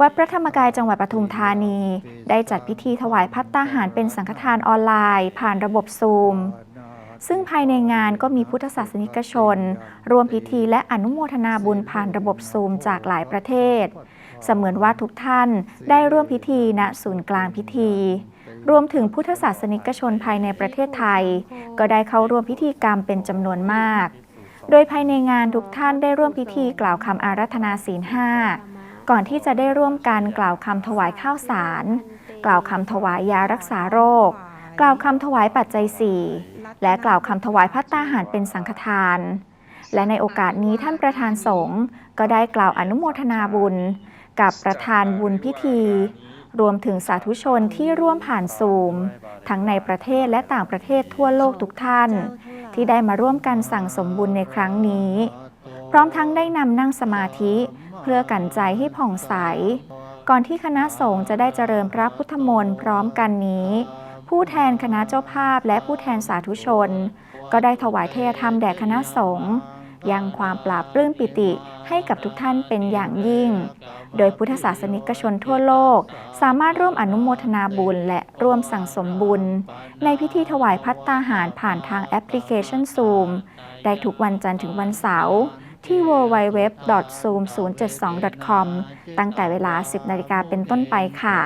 วัดพระธรรมกายจังหวัดปทุมธานี ได้จัดพิธีถวายพัตตาหารเป็นสังฆทานออนไลน์ ผ่านระบบซูม ซึ่งภายในงานก็มีพุทธศาสนิกชน ร่วมพิธีและอนุโมทนาบุญผ่านระบบซูมจากหลายประเทศ เสมือนว่าทุกท่านได้ร่วมพิธีณศูนย์กลางพิธี รวมถึงพุทธศาสนิกชนภายในประเทศไทย ก็ได้เข้าร่วมพิธีกรรมเป็นจำนวนมาก โดยภายในงานทุกท่านได้ร่วมพิธีกล่าวคำอารัธนาศีลห้า ก่อนที่จะได้ร่วมกันกล่าวคำถวายข้าวสาร กล่าวคำถวายยารักษาโรค กล่าวคำถวายปัจจัยสี่และกล่าวคำถวายพัตตาหารเป็นสังฆทาน และในโอกาสนี้ท่านประธานสงฆ์ก็ได้กล่าวอนุโมทนาบุญ กับประธานบุญพิธี รวมถึงสาธุชนที่ร่วมผ่านซูม ทั้งในประเทศและต่างประเทศทั่วโลกทุกท่าน ที่ได้มาร่วมกันสั่งสมบุญในครั้งนี้ พร้อมทั้งได้นำนั่งสมาธิ เพื่อกันใจให้ผ่องใส ก่อนที่คณะสงฆ์จะได้เจริญพระพุทธมนต์พร้อมกันนี้ ผู้แทนคณะเจ้าภาพและผู้แทนสาธุชน ก็ได้ถวายเทยธรรมแด่คณะสงฆ์ยังความปราบปลื้มปิติให้กับทุกท่านเป็นอย่างยิ่ง โดยพุทธศาสนิกชนทั่วโลก สามารถร่วมอนุโมทนาบุญและร่วมสั่งสมบุญ ในพิธีถวายพัตตาหารผ่านทางแอปพลิเคชัน Zoom ได้ทุกวันจันทร์ถึงวันเสาร์ ที่ www.zoom072.com ตั้งแต่เวลา 10 นาฬิกาเป็นต้นไปค่ะ